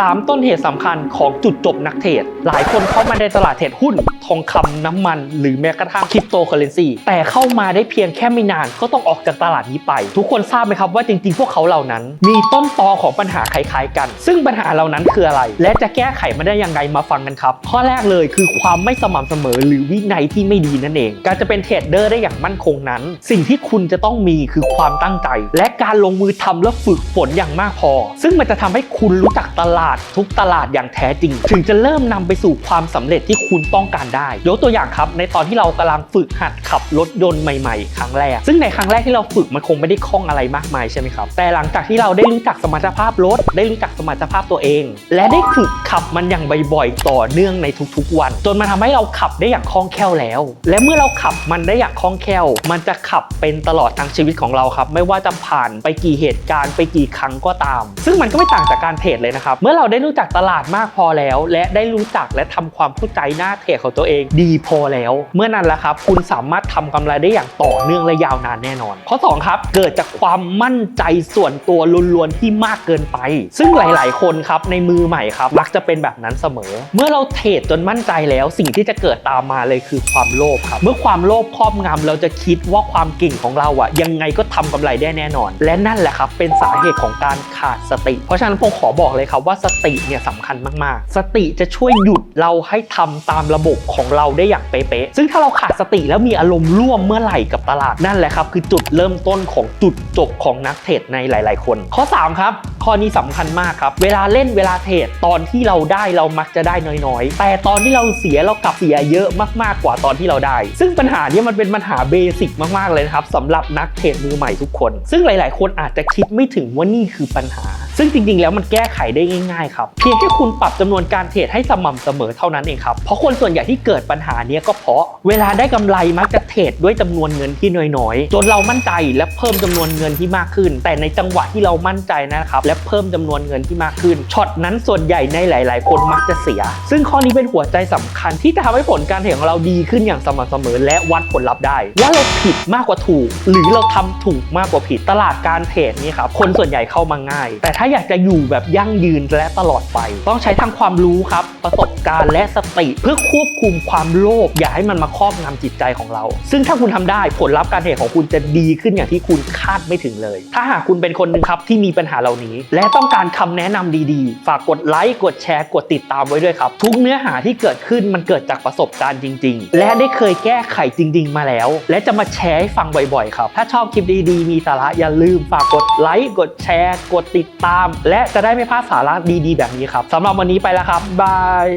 3 ต้นเหตุสำคัญของจุดจบนักเทรดหลายคนเข้ามาในตลาดเทรดหุ้น ทองคำน้ำมัน หรือแม้กระทั่งคริปโตเคอเรนซีแต่เข้ามาได้เพียงแค่ไม่นานก็ต้องออกจากตลาดนี้ไป ทุกคนทราบไหมครับว่าจริงๆ พวกเขาเหล่านั้น มีต้นตอของปัญหาคล้ายๆกัน ซึ่งปัญหาเหล่านั้นคืออะไร และจะแก้ไขมันได้ยังไงมาฟังกันครับข้อแรกเลยคือความไม่สม่ำเสมอ หรือวินัยที่ไม่ดีนั่นเอง การจะเป็นเทรดเดอร์ได้อย่างมั่นคงนั้น สิ่งที่คุณจะต้องมีคือความตั้งใจ และการลงมือทำและฝึกฝนอย่างมากพอ ซึ่งมันจะทำให้คุณรู้จักตลาดทุกตลาดอย่างแท้จริง ถึงจะเริ่มนำไปสู่ความสำเร็จที่คุณต้องการได้ ยกตัวอย่างครับ ในตอนที่เรากำลังฝึกหัดขับรถยนต์ใหม่ๆ ครั้งแรก ซึ่งในครั้งแรกที่เราฝึกมันคงไม่ได้คล่องอะไรมากมายใช่ไหมครับ แต่หลังจากที่เราได้รู้จักสมรรถภาพรถ ได้รู้จักสมรรถภาพตัวเอง และได้ฝึกขับมันอย่างบ่อยๆต่อเนื่องในทุกๆวัน จนมันทำให้เราขับได้อย่างคล่องแคล่วแล้ว และเมื่อเราขับมันได้อย่างคล่องแคล่ว มันจะขับเป็นตลอดทั้งชีวิตของเราครับ ไม่ว่าจะผ่านไปกี่เหตุการณ์ไปกี่ครั้งก็ตาม ซึ่งมันก็ไม่ต่างจากการเทรดเลยนะครับเมื่อเราได้รู้จักตลาดมากพอแล้ว และได้รู้จักและทำความเข้าใจหน้าเทรดของตัวเอง ดีพอแล้ว เมื่อนั้นแหละครับ คุณสามารถทำกำไรได้อย่างต่อเนื่องและยาวนานแน่นอน ข้อสองครับ เกิดจากความมั่นใจส่วนตัวล้วนๆที่มากเกินไป ซึ่งหลาย ๆ คนครับในมือใหม่ครับมักจะเป็นแบบนั้นเสมอ เมื่อเราเทรดจนมั่นใจแล้ว สิ่งที่จะเกิดตามมาเลยคือความโลภครับ เมื่อความโลภครอบงำเราจะคิดว่าความเก่งของเราอะยังไงก็ทำกำไรได้แน่นอน และนั่นแหละครับเป็นสาเหตุของการขาดสติ เพราะฉะนั้นผมขอบอกเลยครับว่าสติเนี่ยสำคัญมากๆ สติจะช่วยหยุดเราให้ทำตามระบบของเราได้อย่างเป๊ะๆซึ่งถ้าเราขาดสติแล้วมีอารมณ์ร่วมเมื่อไหร่กับตลาดนั่นแหละครับ คือจุดเริ่มต้นของจุดจบของนักเทรดในหลาย ๆ คน ข้อ 3 ครับ ข้อนี้สำคัญมากครับ เวลาเล่นเวลาเทรดตอนที่เราได้เรามักจะได้น้อยๆ แต่ตอนที่เราเสียเรากลับเสียเยอะมากๆกว่าตอนที่เราได้ ซึ่งปัญหาเนี้มันเป็นปัญหาเบสิกมากๆเลยนะครับสำหรับนักเทรดมือใหม่ทุกคน ซึ่งหลาย ๆ คนอาจจะคิดไม่ถึงว่านี่คือปัญหา ซึ่งจริงๆ แล้วมันแก้ไขได้ง่ายๆครับ เพียงแค่คุณปรับจำนวนการเทรดให้สม่ำเสมอเท่านั้นเองครับ เพราะคนส่วนใหญ่ที่เกิดปัญหานี้ก็เพราะเวลาได้กำไรมักจะเทรดด้วยจำนวนเงินที่น้อยๆ จนเรามั่นใจและเพิ่มจำนวนเงินที่มากขึ้น แต่ในจังหวะที่เรามั่นใจนะครับและเพิ่มจำนวนเงินที่มากขึ้นช็อตนั้นส่วนใหญ่ในหลาย ๆ คนมักจะเสีย ซึ่งข้อนี้เป็นหัวใจสำคัญที่จะทำให้ผลการเทรดของเราดีขึ้นอย่างสม่ำเสมอ และวัดผลลัพธ์ได้ ว่าเราผิดมากกว่าถูก หรือเราทำถูกมากกว่าผิดตลาดการเทรดนี่ครับคนส่วนใหญ่เข้ามาง่าย แต่ถ้าอยากจะอยู่แบบยั่งยืนและตลอดไป ต้องใช้ทั้งความรู้ครับ ประสบการณ์และสติ เพื่อควบคุมความโลภอย่าให้มันมาครอบงำจิตใจของเรา ซึ่งถ้าคุณทำได้ผลลัพธ์การเทรดของคุณจะดีขึ้นอย่างที่คุณคาดไม่ถึงเลย ถ้าหากคุณเป็นคนหนึ่งครับที่มีปัญหาเหล่านี้ และต้องการคำแนะนำดีๆ ฝากกดไลค์กดแชร์กดติดตามไว้ด้วยครับ ทุกเนื้อหาที่เกิดขึ้นมันเกิดจากประสบการณ์จริง ๆ และได้เคยแก้ไขจริง ๆ มาแล้ว และจะมาแชร์ให้ฟังบ่อยๆครับถ้าชอบคลิปดีๆมีสาระอย่าลืมฝากกดไลค์กดแชร์ กดติดตามาม และจะได้ไม่พลาดสาระดีๆ แบบนี้ครับสำหรับวันนี้ไปแล้วครับบาย